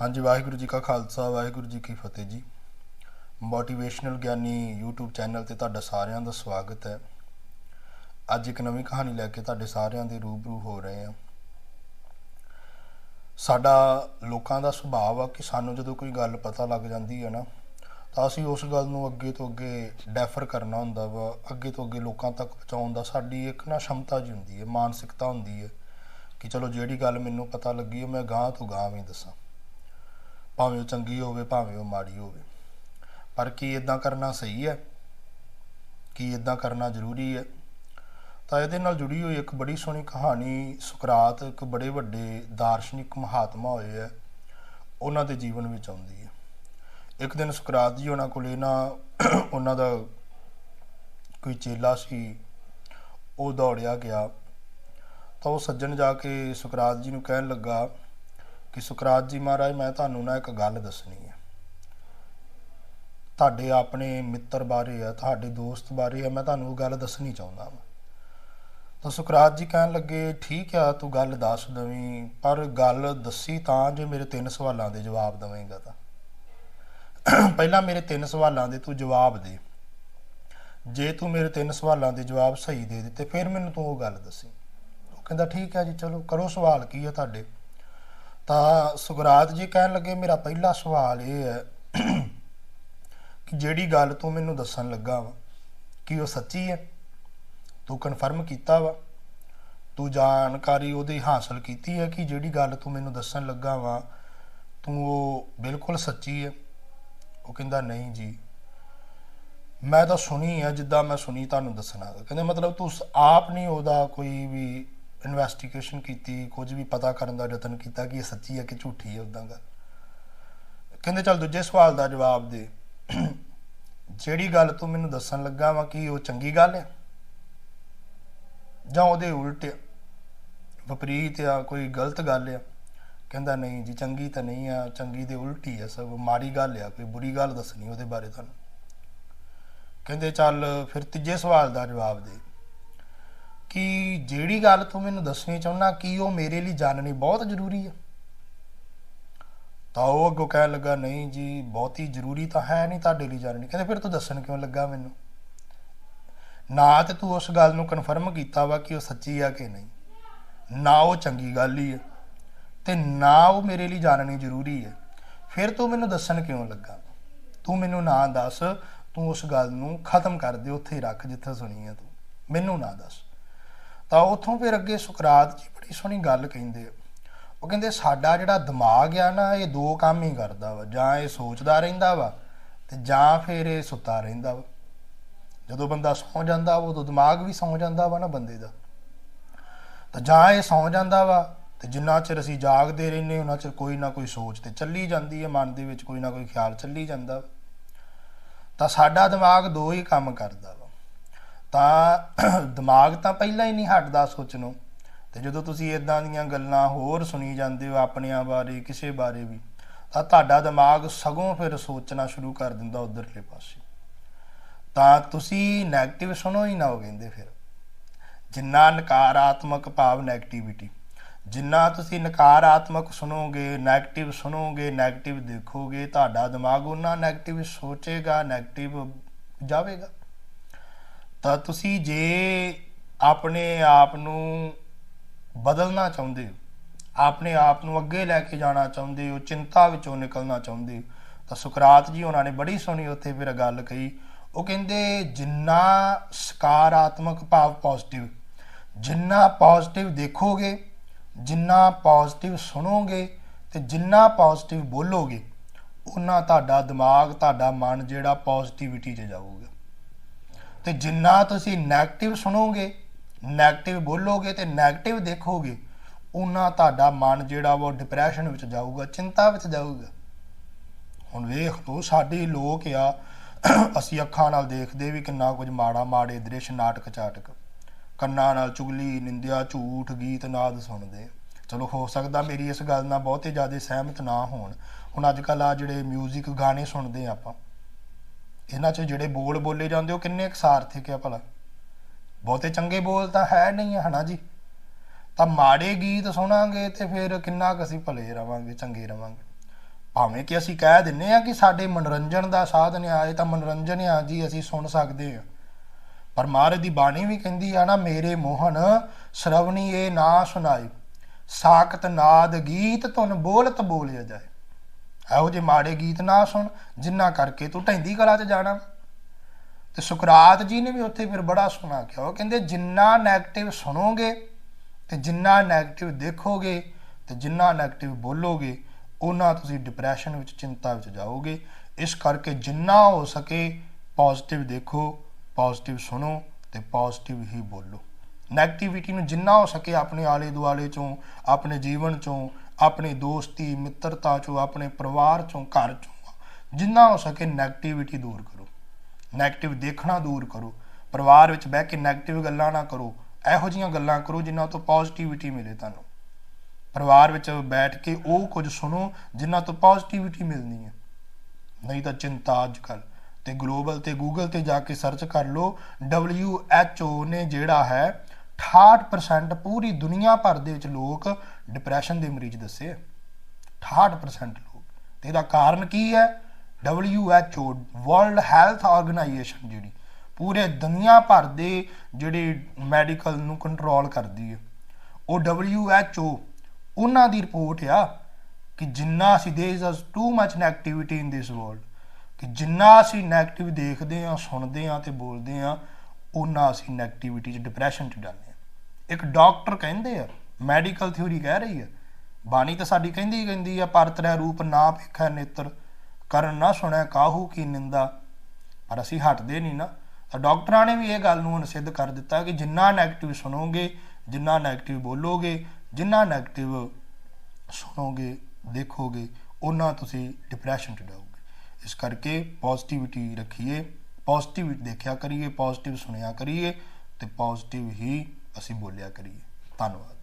ਹਾਂਜੀ, ਵਾਹਿਗੁਰੂ ਜੀ ਕਾ ਖਾਲਸਾ, ਵਾਹਿਗੁਰੂ ਜੀ ਕੀ ਫਤਿਹ ਜੀ। ਮੋਟੀਵੇਸ਼ਨਲ ਗਿਆਨੀ YouTube ਚੈਨਲ ਤੇ ਤੁਹਾਡਾ ਸਾਰਿਆਂ ਦਾ ਸਵਾਗਤ ਹੈ। ਅੱਜ ਇੱਕ ਨਵੀਂ ਕਹਾਣੀ ਲੈ ਕੇ ਤੁਹਾਡੇ ਸਾਰਿਆਂ ਦੇ ਰੂਬਰੂ ਹੋ ਰਹੇ ਹਾਂ। ਸਾਡਾ ਲੋਕਾਂ ਦਾ ਸੁਭਾਅ ਆ ਕਿ ਸਾਨੂੰ ਜਦੋਂ ਕੋਈ ਗੱਲ ਪਤਾ ਲੱਗ ਜਾਂਦੀ ਹੈ ਨਾ, ਤਾਂ ਅਸੀਂ ਉਸ ਗੱਲ ਨੂੰ ਅੱਗੇ ਤੋਂ ਅੱਗੇ ਡੈਫਰ ਕਰਨਾ ਹੁੰਦਾ ਵਾ। ਅੱਗੇ ਤੋਂ ਅੱਗੇ ਲੋਕਾਂ ਤੱਕ ਪਹੁੰਚਾਉਣ ਦਾ ਸਾਡੀ ਇੱਕ ਨਾ ਸ਼ਮਤਾ ਜੀ ਹੁੰਦੀ ਹੈ, ਮਾਨਸਿਕਤਾ ਹੁੰਦੀ ਹੈ ਕਿ ਚਲੋ ਜਿਹੜੀ ਗੱਲ ਮੈਨੂੰ ਪਤਾ ਲੱਗੀ ਹੈ, ਮੈਂ ਗਾਂ ਤੋਂ ਗਾਂ ਵੀ ਦੱਸਾਂ। ਭਾਵੇਂ ਉਹ ਚੰਗੀ ਹੋਵੇ, ਭਾਵੇਂ ਉਹ ਮਾੜੀ ਹੋਵੇ। ਪਰ ਕੀ ਇਦਾਂ ਕਰਨਾ ਸਹੀ ਹੈ? ਕੀ ਇਦਾਂ ਕਰਨਾ ਜ਼ਰੂਰੀ ਹੈ? ਤਾਂ ਇਹਦੇ ਨਾਲ ਜੁੜੀ ਹੋਈ ਇੱਕ ਬੜੀ ਸੋਹਣੀ ਕਹਾਣੀ ਸੁਕਰਾਤ, ਇੱਕ ਬੜੇ ਵੱਡੇ ਦਾਰਸ਼ਨਿਕ ਮਹਾਤਮਾ ਹੋਏ ਹੈ, ਉਹਨਾਂ ਦੇ ਜੀਵਨ ਵਿੱਚ ਆਉਂਦੀ ਹੈ। ਇੱਕ ਦਿਨ ਸੁਕਰਾਤ ਜੀ ਉਹਨਾਂ ਕੋਲ ਇਹਨਾਂ, ਉਹਨਾਂ ਦਾ ਕੋਈ ਚੇਲਾ ਸੀ, ਉਹ ਦੌੜਿਆ ਗਿਆ। ਤਾਂ ਉਹ ਸੱਜਣ ਜਾ ਕੇ ਸੁਕਰਾਤ ਜੀ ਨੂੰ ਕਹਿਣ ਲੱਗਾ ਕਿ ਸੁਕਰਾਤ ਜੀ ਮਹਾਰਾਜ, ਮੈਂ ਤੁਹਾਨੂੰ ਨਾ ਇੱਕ ਗੱਲ ਦੱਸਣੀ ਹੈ ਤੁਹਾਡੇ ਆਪਣੇ ਮਿੱਤਰ ਬਾਰੇ ਆ, ਤੁਹਾਡੇ ਦੋਸਤ ਬਾਰੇ ਆ, ਮੈਂ ਤੁਹਾਨੂੰ ਉਹ ਗੱਲ ਦੱਸਣੀ ਚਾਹੁੰਦਾ ਹਾਂ ਤਾਂ ਸੁਕਰਾਤ ਜੀ ਕਹਿਣ ਲੱਗੇ, ਠੀਕ ਆ, ਤੂੰ ਗੱਲ ਦੱਸ ਦਵੀਂ, ਪਰ ਗੱਲ ਦੱਸੀ ਤਾਂ ਜੇ ਮੇਰੇ ਤਿੰਨ ਸਵਾਲਾਂ ਦੇ ਜਵਾਬ ਦਵੇਂਗਾ ਤਾਂ। ਪਹਿਲਾਂ ਮੇਰੇ ਤਿੰਨ ਸਵਾਲਾਂ ਦੇ ਤੂੰ ਜਵਾਬ ਦੇ। ਜੇ ਤੂੰ ਮੇਰੇ ਤਿੰਨ ਸਵਾਲਾਂ ਦੇ ਜਵਾਬ ਸਹੀ ਦੇ ਦਿੱਤੇ, ਫਿਰ ਮੈਨੂੰ ਤੂੰ ਉਹ ਗੱਲ ਦੱਸੀ। ਉਹ ਕਹਿੰਦਾ, ਠੀਕ ਹੈ ਜੀ, ਚਲੋ, ਕਰੋ ਸਵਾਲ, ਕੀ ਹੈ ਤੁਹਾਡੇ? ਤਾਂ ਸੁਗਰਾਤ ਜੀ ਕਹਿਣ ਲੱਗੇ, ਮੇਰਾ ਪਹਿਲਾ ਸਵਾਲ ਇਹ ਹੈ ਕਿ ਜਿਹੜੀ ਗੱਲ ਤੂੰ ਮੈਨੂੰ ਦੱਸਣ ਲੱਗਾ ਵਾ, ਕਿ ਉਹ ਸੱਚੀ ਹੈ? ਤੂੰ ਕਨਫਰਮ ਕੀਤਾ ਵਾ? ਤੂੰ ਜਾਣਕਾਰੀ ਉਹਦੀ ਹਾਸਲ ਕੀਤੀ ਹੈ ਕਿ ਜਿਹੜੀ ਗੱਲ ਤੂੰ ਮੈਨੂੰ ਦੱਸਣ ਲੱਗਾ ਵਾ, ਤੂੰ ਉਹ ਬਿਲਕੁਲ ਸੱਚੀ ਹੈ? ਉਹ ਕਹਿੰਦਾ, ਨਹੀਂ ਜੀ। ਮੈਂ ਤਾਂ ਸੁਣੀ ਹੈ ਜਿੱਦਾਂ ਮੈਂ ਸੁਣੀ ਤੁਹਾਨੂੰ ਦੱਸਣਾ। ਕਹਿੰਦੇ ਮਤਲਬ ਤੂੰ ਆਪ ਨਹੀਂ ਉਹਦਾ ਕੋਈ ਵੀ ਇਨਵੈਸਟੀਗੇਸ਼ਨ ਕੀਤੀ, ਕੁਝ ਵੀ ਪਤਾ ਕਰਨ ਦਾ ਯਤਨ ਕੀਤਾ ਕਿ ਇਹ ਸੱਚੀ ਹੈ ਕਿ ਝੂਠੀ ਹੈ ਉਦਾਂ ਗੱਲ ਕਹਿੰਦੇ ਚੱਲ ਦੂਜੇ ਸਵਾਲ ਦਾ ਜਵਾਬ ਦੇ। ਜਿਹੜੀ ਗੱਲ ਤੂੰ ਮੈਨੂੰ ਦੱਸਣ ਲੱਗਾ ਵਾ ਕਿ ਉਹ ਚੰਗੀ ਗੱਲ ਹੈ? ਜਾਂ ਉਹਦੇ ਉਲਟ ਆ? ਵਿਪਰੀਤ ਆ, ਕੋਈ ਗਲਤ ਗੱਲ ਆ? ਕਹਿੰਦਾ ਨਹੀਂ ਜੀ, ਚੰਗੀ ਤਾਂ ਨਹੀਂ ਆ, ਚੰਗੀ ਦੇ ਉਲਟ ਹੀ ਆ ਸਭ, ਮਾੜੀ ਗੱਲ ਆ, ਕੋਈ ਬੁਰੀ ਗੱਲ ਦੱਸਣੀ ਉਹਦੇ ਬਾਰੇ ਤੁਹਾਨੂੰ। ਕਹਿੰਦੇ ਚੱਲ ਫਿਰ ਤੀਜੇ ਸਵਾਲ ਦਾ ਜਵਾਬ ਦੇ। ਕਿ ਜਿਹੜੀ ਗੱਲ ਤੂੰ ਮੈਨੂੰ ਦੱਸਣੀ ਚਾਹੁੰਦਾ ਕੀ ਉਹ ਮੇਰੇ ਲਈ ਜਾਣਨੀ ਬਹੁਤ ਜ਼ਰੂਰੀ ਹੈ ਤਾਂ ਉਹ ਅੱਗੋਂ ਕਹਿਣ ਲੱਗਾ, ਨਹੀਂ ਜੀ, ਬਹੁਤੀ ਜ਼ਰੂਰੀ ਤਾਂ ਹੈ ਨਹੀਂ ਤੁਹਾਡੇ ਲਈ ਜਾਣਨੀ। ਕਹਿੰਦੇ, ਫਿਰ ਤੂੰ ਦੱਸਣ ਕਿਉਂ ਲੱਗਾ ਮੈਨੂੰ? ਨਾ ਤੇ ਤੂੰ ਉਸ ਗੱਲ ਨੂੰ ਕਨਫਰਮ ਕੀਤਾ ਵਾ ਕਿ ਉਹ ਸੱਚੀ ਆ ਕਿ ਨਹੀਂ। ਨਾ ਉਹ ਚੰਗੀ ਗੱਲ ਹੀ ਹੈ ਤੇ ਨਾ ਉਹ ਮੇਰੇ ਲਈ ਜਾਣਨੀ ਜ਼ਰੂਰੀ ਹੈ ਫਿਰ ਤੂੰ ਮੈਨੂੰ ਦੱਸਣ ਕਿਉਂ ਲੱਗਾ? ਤੂੰ ਮੈਨੂੰ ਨਾ ਦੱਸ, ਤੂੰ ਉਸ ਗੱਲ ਨੂੰ ਖਤਮ ਕਰ ਦੇ, ਉੱਥੇ ਹੀ ਰੱਖ ਜਿੱਥੇ ਸੁਣੀ ਹੈ ਤੂੰ। ਮੈਨੂੰ ਨਾ ਦੱਸ। ਤਾਂ ਉੱਥੋਂ ਫਿਰ ਅੱਗੇ ਸੁਕਰਾਤ ਜੀ ਬੜੀ ਸੋਹਣੀ ਗੱਲ ਕਹਿੰਦੇ ਆ। ਉਹ ਕਹਿੰਦੇ, ਸਾਡਾ ਜਿਹੜਾ ਦਿਮਾਗ ਆ ਨਾ, ਇਹ ਦੋ ਕੰਮ ਹੀ ਕਰਦਾ ਵਾ। ਜਾਂ ਇਹ ਸੋਚਦਾ ਰਹਿੰਦਾ ਵਾ ਤੇ ਜਾਂ ਫਿਰ ਇਹ ਸੁੱਤਾ ਰਹਿੰਦਾ ਵਾ। ਜਦੋਂ ਬੰਦਾ ਸੌਂ ਜਾਂਦਾ ਵਾ, ਉਦੋਂ ਦਿਮਾਗ ਵੀ ਸੌਂ ਜਾਂਦਾ ਵਾ ਨਾ ਬੰਦੇ ਦਾ। ਤਾਂ ਜਾਂ ਇਹ ਸੌਂ ਜਾਂਦਾ ਵਾ ਤੇ ਜਿੰਨਾ ਚਿਰ ਅਸੀਂ ਜਾਗਦੇ ਰਹਿੰਦੇ ਉਹਨਾਂ ਚਿਰ ਕੋਈ ਨਾ ਕੋਈ ਸੋਚ ਤੇ ਚੱਲੀ ਜਾਂਦੀ ਹੈ। ਮਨ ਦੇ ਵਿੱਚ ਕੋਈ ਨਾ ਕੋਈ ਖਿਆਲ ਚੱਲੀ ਜਾਂਦਾ ਵਾ। ਤਾਂ ਸਾਡਾ ਦਿਮਾਗ ਦੋ ਹੀ ਕੰਮ ਕਰਦਾ ਵਾ। ਤਾਂ ਦਿਮਾਗ ਤਾਂ ਪਹਿਲਾਂ ਹੀ ਨਹੀਂ ਹਟਦਾ ਸੋਚਣੋਂ ਤੇ ਜਦੋਂ ਤੁਸੀਂ ਇਦਾਂ ਦੀਆਂ ਗੱਲਾਂ ਹੋਰ ਸੁਣੀ ਜਾਂਦੇ ਹੋ ਆਪਣਿਆਂ ਬਾਰੇ, ਕਿਸੇ ਬਾਰੇ ਵੀ, ਤਾਂ ਤੁਹਾਡਾ ਦਿਮਾਗ ਸਗੋਂ ਫਿਰ ਸੋਚਣਾ ਸ਼ੁਰੂ ਕਰ ਦਿੰਦਾ ਉਧਰਲੇ ਪਾਸੇ। ਤਾਂ ਤੁਸੀਂ ਨੈਗੇਟਿਵ ਸੁਣੋ ਹੀ ਨਾ ਹੋ ਕਹਿੰਦੇ ਫਿਰ। ਜਿੰਨਾ ਨਕਾਰਾਤਮਕ ਭਾਵ ਨੈਗੇਟਿਵਿਟੀ ਜਿੰਨਾ ਤੁਸੀਂ ਨਕਾਰਾਤਮਕ ਸੁਣੋਗੇ ਨੈਗੇਟਿਵ ਸੁਣੋਗੇ ਨੈਗੇਟਿਵ ਦੇਖੋਗੇ, ਤੁਹਾਡਾ ਦਿਮਾਗ ਉਹਨਾਂ ਨੈਗੇਟਿਵ ਸੋਚੇਗਾ ਨੈਗੇਟਿਵ ਜਾਵੇਗਾ। ਤਾਂ ਤੁਸੀਂ ਜੇ ਆਪਣੇ ਆਪ ਨੂੰ ਬਦਲਣਾ ਚਾਹੁੰਦੇ ਹੋ, ਆਪਣੇ ਆਪ ਨੂੰ ਅੱਗੇ ਲੈ ਕੇ ਜਾਣਾ ਚਾਹੁੰਦੇ ਹੋ, ਚਿੰਤਾ ਵਿੱਚੋਂ ਨਿਕਲਣਾ ਚਾਹੁੰਦੇ ਹੋ, ਤਾਂ ਸੁਕਰਾਤ ਜੀ ਉਹਨਾਂ ਨੇ ਬੜੀ ਸੋਹਣੀ ਉੱਥੇ ਫਿਰ ਗੱਲ ਕਹੀ। ਉਹ ਕਹਿੰਦੇ, ਜਿੰਨਾ ਸਕਾਰਾਤਮਕ ਭਾਵ ਪੋਜ਼ਿਟਿਵ ਜਿੰਨਾ ਪੋਜ਼ਿਟਿਵ ਦੇਖੋਗੇ, ਜਿੰਨਾ ਪੋਜ਼ਿਟਿਵ ਸੁਣੋਗੇ ਤੇ ਜਿੰਨਾ ਪੋਜ਼ਿਟਿਵ ਬੋਲੋਗੇ ਉਹਨਾਂ ਤੁਹਾਡਾ ਦਿਮਾਗ, ਤੁਹਾਡਾ ਮਨ ਜਿਹੜਾ ਪੋਜ਼ਿਟਿਵਿਟੀ 'ਚ ਜਾਊਗਾ। ਤੇ ਜਿੰਨਾ ਤੁਸੀਂ 네ਗੇਟਿਵ ਸੁਣੋਗੇ 네ਗੇਟਿਵ ਬੋਲੋਗੇ ਤੇ 네ਗੇਟਿਵ ਦੇਖੋਗੇ ਉਹਨਾਂ ਤੁਹਾਡਾ ਮਨ ਜਿਹੜਾ ਉਹ ਡਿਪਰੈਸ਼ਨ ਵਿੱਚ ਜਾਊਗਾ, ਚਿੰਤਾ ਵਿੱਚ ਜਾਊਗਾ। ਹੁਣ ਵੇਖ ਤੋ, ਸਾਡੇ ਲੋਕ ਆ, ਅਸੀਂ ਅੱਖਾਂ ਨਾਲ ਦੇਖਦੇ ਵੀ ਕਿੰਨਾ ਕੁਝ ਮਾੜਾ ਮਾੜੇ ਦ੍ਰਿਸ਼, ਨਾਟਕ, ਚਾਟਕ। ਕੰਨਾਂ ਨਾਲ ਚੁਗਲੀ, ਨਿੰਦਿਆ, ਝੂਠ, ਗੀਤ, ਨਾਦ ਸੁਣਦੇ। ਚਲੋ ਹੋ ਸਕਦਾ ਮੇਰੀ ਇਸ ਗੱਲ ਨਾਲ ਬਹੁਤੇ ਜ਼ਿਆਦਾ ਸਹਿਮਤ ਨਾ ਹੋਣ। ਹੁਣ ਅੱਜ ਕੱਲ ਆ ਜਿਹੜੇ 뮤직 ਗਾਣੇ ਸੁਣਦੇ ਆਪਾਂ। ਇਹਨਾਂ 'ਚ ਜਿਹੜੇ ਬੋਲ ਬੋਲੇ ਜਾਂਦੇ, ਉਹ ਕਿੰਨੇ ਕੁ ਸਾਰਥਿਕ ਆ ਭਲਾ। ਬਹੁਤੇ ਚੰਗੇ ਬੋਲ ਤਾਂ ਹੈ ਨਹੀਂ ਆ, ਹਨਾ ਜੀ? ਤਾਂ ਮਾੜੇ ਗੀਤ ਸੁਣਾਂਗੇ ਤੇ ਫਿਰ ਕਿੰਨਾ ਕੁ ਅਸੀਂ ਭਲੇ ਰਵਾਂਗੇ, ਚੰਗੇ ਰਵਾਂਗੇ। ਭਾਵੇਂ ਕਿ ਅਸੀਂ ਕਹਿ ਦਿੰਨੇ ਆ ਕਿ ਸਾਡੇ ਮਨੋਰੰਜਨ ਦਾ ਸਾਧਨ ਆਏ ਤਾਂ ਮਨੋਰੰਜਨ ਆ ਜੀ, ਅਸੀਂ ਸੁਣ ਸਕਦੇ ਆ। ਪਰ ਮਹਾਰਾਜ ਦੀ ਬਾਣੀ ਵੀ ਕਹਿੰਦੀ ਆ ਨਾ, ਮੇਰੇ ਮੋਹਨ, ਸ਼ਰਵਣੀ ਇਹ ਨਾ ਸੁਣਾਈ ਸਾਖਤ ਨਾਦ ਗੀਤ ਤੁਨ ਬੋਲਤ ਬੋਲਿਆ ਜਾਏ। ਇਹੋ ਜੇ ਮਾੜੇ ਗੀਤ ਨਾ ਸੁਣ, ਜਿੰਨਾ ਕਰਕੇ ਤੂੰ ਢੈਂਦੀ ਕਲਾ 'ਚ ਜਾਣਾ। ਤੇ ਸੁਕਰਾਤ ਜੀ ਨੇ ਵੀ ਉੱਥੇ ਫਿਰ ਬੜਾ ਸੁਣਾ ਕਿਹਾ। ਉਹ ਕਹਿੰਦੇ, ਜਿੰਨਾ ਨੈਗੇਟਿਵ ਸੁਣੋਗੇ ਤੇ ਜਿੰਨਾ ਨੈਗੇਟਿਵ ਦੇਖੋਗੇ ਤੇ ਜਿੰਨਾ ਨੈਗੇਟਿਵ ਬੋਲੋਗੇ, ਉਹਨਾਂ ਤੁਸੀਂ ਡਿਪਰੈਸ਼ਨ ਵਿੱਚ, ਚਿੰਤਾ ਵਿੱਚ ਜਾਓਗੇ। ਇਸ ਕਰਕੇ ਜਿੰਨਾ ਹੋ ਸਕੇ ਪੋਜ਼ਿਟਿਵ ਦੇਖੋ ਪੋਜ਼ਿਟਿਵ ਸੁਣੋ ਤੇ ਪੋਜ਼ਿਟਿਵ ਹੀ ਬੋਲੋ। ਨੈਗੇਟਿਵਿਟੀ ਨੂੰ ਜਿੰਨਾ ਹੋ ਸਕੇ ਆਪਣੇ ਆਲੇ ਦੁਆਲੇ ਚੋਂ, ਆਪਣੇ ਜੀਵਨ ਚੋਂ, ਆਪਣੇ ਦੋਸਤੀ, ਮਿੱਤਰਤਾ ਚੋਂ, ਆਪਣੇ ਪਰਿਵਾਰ ਚੋਂ, ਘਰ ਚੋਂ, ਜਿੰਨਾ ਹੋ ਸਕੇ ਨੈਗੇਟਿਵਿਟੀ ਦੂਰ ਕਰੋ। ਨੈਗੇਟਿਵ ਦੇਖਣਾ ਦੂਰ ਕਰੋ। ਪਰਿਵਾਰ ਵਿੱਚ ਬਹਿ ਕੇ ਨੈਗੇਟਿਵ ਗੱਲਾਂ ਨਾ ਕਰੋ। ਇਹੋ ਜੀਆਂ ਗੱਲਾਂ ਕਰੋ ਜਿਨ੍ਹਾਂ ਤੋਂ ਪੋਜ਼ਿਟਿਵਿਟੀ ਮਿਲੇ ਤੁਹਾਨੂੰ। ਪਰਿਵਾਰ ਵਿੱਚ ਬੈਠ ਕੇ ਉਹ ਕੁਝ ਸੁਣੋ ਜਿਨ੍ਹਾਂ ਤੋਂ ਪੋਜ਼ਿਟਿਵਿਟੀ ਮਿਲਣੀ ਹੈ। ਨਹੀਂ ਤਾਂ ਚਿੰਤਾ ਅੱਜ ਕੱਲ ਤੇ ਗਲੋਬਲ ਤੇ ਗੂਗਲ ਤੇ ਜਾ ਕੇ ਸਰਚ ਕਰ ਲਓ। WHO ਨੇ ਜਿਹੜਾ ਹੈ 68% ਪੂਰੀ ਦੁਨੀਆ ਭਰ ਦੇ ਵਿੱਚ ਲੋਕ ਡਿਪਰੈਸ਼ਨ ਦੇ ਮਰੀਜ਼ ਦੱਸੇ ਆ। 68% ਲੋਕ। ਤੇ ਇਹਦਾ ਕਾਰਨ ਕੀ ਹੈ? WHO ਵਰਲਡ ਹੈਲਥ ਆਰਗੇਨਾਈਜੇਸ਼ਨ ਜਿਹੜੀ ਪੂਰੇ ਦੁਨੀਆ ਭਰ ਦੇ ਜਿਹੜੇ ਮੈਡੀਕਲ ਨੂੰ ਕੰਟਰੋਲ ਕਰਦੀ ਹੈ। ਉਹ WHO ਉਹਨਾਂ ਦੀ ਰਿਪੋਰਟ ਆ ਕਿ ਜਿੰਨਾ ਅਸੀਂ there is too much negativity in this world ਕਿ ਜਿੰਨਾ ਅਸੀਂ ਨੈਗੇਟਿਵ ਦੇਖਦੇ ਆ ਸੁਣਦੇ ਆ ਤੇ ਬੋਲਦੇ ਆ ਉਹਨਾਂ ਅਸੀਂ ਨੈਗੇਟਿਵਿਟੀ ਚ ਡਿਪਰੈਸ਼ਨ ਚ ਜਾਂਦੇ ਆ ਇੱਕ ਡਾਕਟਰ ਕਹਿੰਦੇ ਆ, ਮੈਡੀਕਲ ਥਿਊਰੀ ਕਹਿ ਰਹੀ ਆ, ਬਾਣੀ ਤਾਂ ਸਾਡੀ ਕਹਿੰਦੀ ਹੀ ਕਹਿੰਦੀ ਆ ਪਰ ਪਰਤਰੈ ਰੂਪ ਨਾ ਭੇਖੈ ਨੇਤਰ, ਕਰਨ ਨਾ ਸੁਣਿਆ ਕਾਹੂ ਕੀ ਨਿੰਦਾ। ਪਰ ਅਸੀਂ ਹਟਦੇ ਨਹੀਂ ਨਾ। ਤਾਂ ਡਾਕਟਰਾਂ ਨੇ ਵੀ ਇਹ ਗੱਲ ਨੂੰ ਅਨਸਿੱਧ ਕਰ ਦਿੱਤਾ ਕਿ ਜਿੰਨਾ ਨੈਗੇਟਿਵ ਸੁਣੋਗੇ, ਜਿੰਨਾ ਨੈਗੇਟਿਵ ਬੋਲੋਗੇ, ਜਿੰਨਾ ਨੈਗੇਟਿਵ ਸੁਣੋਗੇ, ਦੇਖੋਗੇ ਉਹਨਾਂ ਤੁਸੀਂ ਡਿਪਰੈਸ਼ਨ ਚ ਜਾਓਗੇ ਇਸ ਕਰਕੇ ਪੋਜ਼ਿਟਿਵਿਟੀ ਰੱਖੀਏ ਪੋਜ਼ਿਟਿਵ ਦੇਖਿਆ ਕਰੀਏ ਪੋਜ਼ਿਟਿਵ ਸੁਣਿਆ ਕਰੀਏ, ਤੇ ਪੋਜ਼ਿਟਿਵ ਹੀ ਅਸੀਂ ਬੋਲਿਆ ਕਰੀਏ। ਧੰਨਵਾਦ।